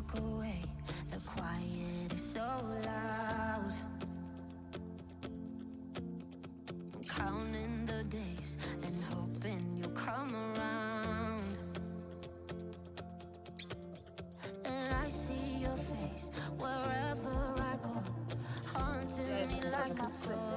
walk away, the quiet is so loud. I'm counting the days and hoping you'll come around. And I see your face wherever I go, haunting me like a ghost.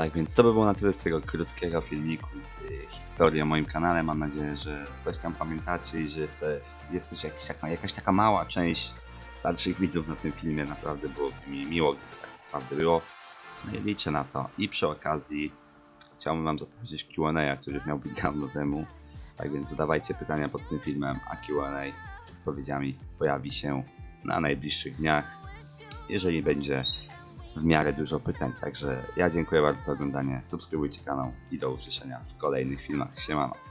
Tak więc to by było na tyle z tego krótkiego filmiku z y, historii o moim kanale. Mam nadzieję, że coś tam pamiętacie i że jesteś, jesteś jakiś taka, jakaś taka mała część starszych widzów na tym filmie. Naprawdę byłoby mi miło, gdyby tak naprawdę było. No i liczę na to. I przy okazji chciałbym Wam zaprosić Q&A, który miał być dawno temu. Tak więc zadawajcie pytania pod tym filmem, a Q&A z odpowiedziami pojawi się na najbliższych dniach, jeżeli będzie w miarę dużo pytań. Także ja dziękuję bardzo za oglądanie. Subskrybujcie kanał i do usłyszenia w kolejnych filmach. Siemano.